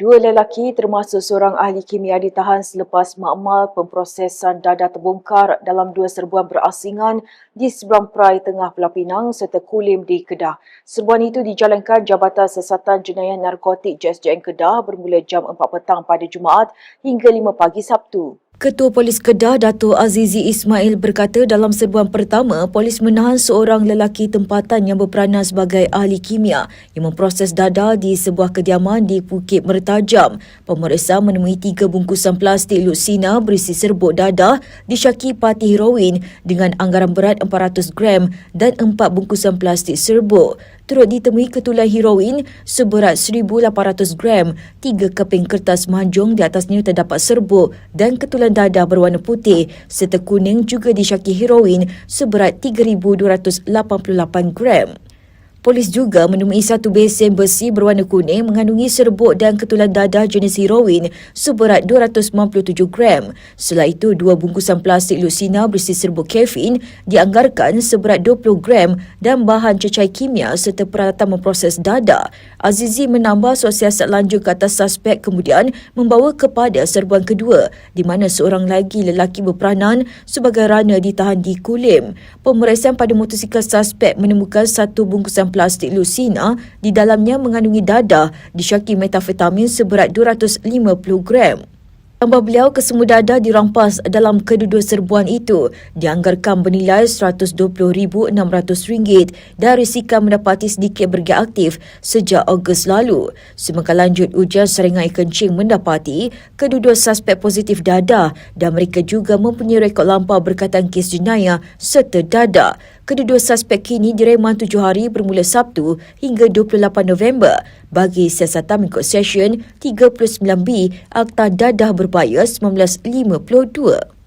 Dua lelaki termasuk seorang ahli kimia ditahan selepas makmal pemprosesan dadah terbongkar dalam dua serbuan berasingan di seberang perai tengah Pulau Pinang serta Kulim di Kedah. Serbuan itu dijalankan Jabatan Siasatan Jenayah Narkotik JSJN Kedah bermula jam 4 petang pada Jumaat hingga 5 pagi Sabtu. Ketua Polis Kedah Dato' Azizi Ismail berkata dalam serbuan pertama, polis menahan seorang lelaki tempatan yang berperanan sebagai ahli kimia yang memproses dadah di sebuah kediaman di Bukit Mertajam. Pemeriksaan menemui tiga bungkusan plastik lutsina berisi serbuk dadah disyaki parti heroin dengan anggaran berat 400 gram dan empat bungkusan plastik serbuk turut ditemui ketulan heroin seberat 1,800 gram, tiga keping kertas mahjong di atasnya terdapat serbuk dan ketulan dadah berwarna putih serta kuning juga disyaki heroin seberat 3,288 gram. Polis juga menemui satu besen besi berwarna kuning mengandungi serbuk dan ketulan dadah jenis heroin seberat 297 gram. Selain itu, dua bungkusan plastik lutsina berisi serbuk kafein dianggarkan seberat 20 gram dan bahan cecai kimia serta peralatan memproses dadah. Azizi menambah sosiasat lanjut ke atas suspek kemudian membawa kepada serbuan kedua di mana seorang lagi lelaki berperanan sebagai rana ditahan di Kulim. Pemeriksaan pada motosikal suspek menemukan satu bungkusan plastik lucina di dalamnya mengandungi dadah disyaki metafetamin seberat 250 gram. Tambah beliau, kesemua dadah dirampas dalam kedua-dua serbuan itu dianggarkan bernilai RM120,600 dan risiko mendapati sedikit bergiat aktif sejak Ogos lalu. Semangka lanjut ujian seringai kencing mendapati kedua-dua suspek positif dadah dan mereka juga mempunyai rekod lampau berkaitan kes jenayah serta dadah. Kedua-dua suspek kini direman tujuh hari bermula Sabtu hingga 28 November bagi siasatan mengikut session 39B Akta Dadah Berbaya 1952.